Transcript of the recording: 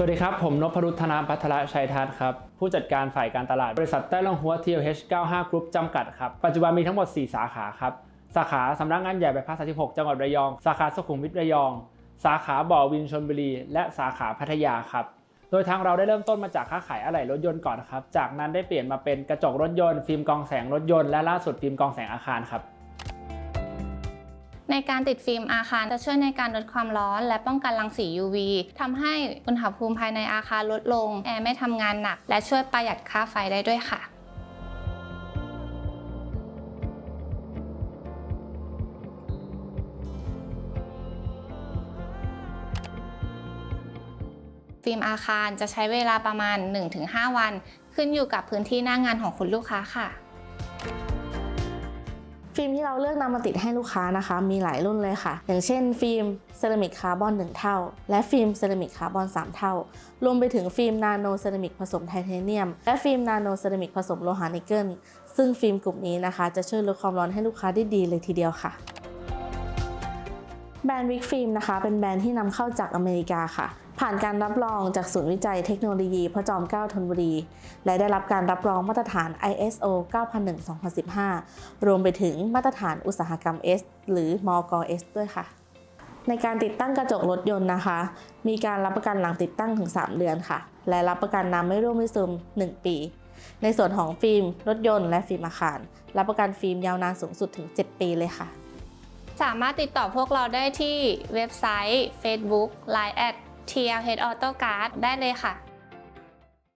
สวัสดีครับ ผมนพรุธนาพัทรชัยทัศน์ครับ ผู้จัดการฝ่ายการตลาดบริษัทแต้ลงหัว TLH 95 Group จำกัดครับ ปัจจุบันมีทั้งหมด 4 สาขาครับ สาขาสำนักงานใหญ่ใบพัด36 จังหวัดระยอง สาขาสุขุมวิทระยอง สาขาบ่อวินชลบุรี และสาขาพัทยาครับ โดยทางเราได้เริ่มต้นมาจากค้าขายอะไหล่รถยนต์ก่อนครับ จากนั้นได้เปลี่ยนมาเป็นกระจกรถยนต์ ฟิล์มกองแสงรถยนต์ และล่าสุดฟิล์มกองแสงอาคารครับ ในการติดฟิล์มอาคารจะช่วยในการลดความร้อนและป้องกันรังสี UV ทำให้อุณหภูมิภายในอาคารลดลง แอร์ไม่ทำงานหนัก และช่วยประหยัดค่าไฟได้ด้วยค่ะฟิล์มอาคารจะใช้เวลาประมาณ 1-5 วัน ขึ้นอยู่กับพื้นที่หน้างงานของคุณลูกค้าค่ะ ฟิล์มที่เราเลือกนำมาติดให้ลูกค้านะคะ มีหลายรุ่นเลยค่ะ อย่างเช่น ฟิล์มเซรามิกคาร์บอน 1 เท่า และฟิล์มเซรามิกคาร์บอน 3 เท่า รวมไปถึงฟิล์มนาโนเซรามิกผสมไทเทเนียม และฟิล์มนาโนเซรามิกผสมโลหะนิกเกิลซึ่งฟิล์มกลุ่มนี้นะคะ จะช่วยลดความร้อนให้ลูกค้าได้ดีเลยทีเดียวค่ะ แบรนด์วิกฟิล์มนะคะ เป็นแบรนด์ที่นำเข้าจากอเมริกาค่ะ ผ่านการรับรองจากศูนย์วิจัยเทคโนโลยีพระจอมเกล้าธนบุรี และได้รับการรับรองมาตรฐาน ISO 9001-2015 รวมไปถึงมาตรฐานอุตสาหกรรม S หรือมก S ด้วยค่ะ ในการติดตั้งกระจกรถยนต์นะคะ มีการรับประกันหลังติดตั้งถึง 3 เดือนค่ะ และรับประกันน้ำไม่ร่วงไม่ซึม 1 ปี ในส่วนของฟิล์มรถยนต์และฟิล์มอาคาร รับประกันฟิล์มยาวนานสูงสุดถึง 7 ปีเลยค่ะ สามารถติดต่อพวกเราได้ที่เว็บไซต์ Facebook Line at TLH Auto Card ได้เลยค่ะ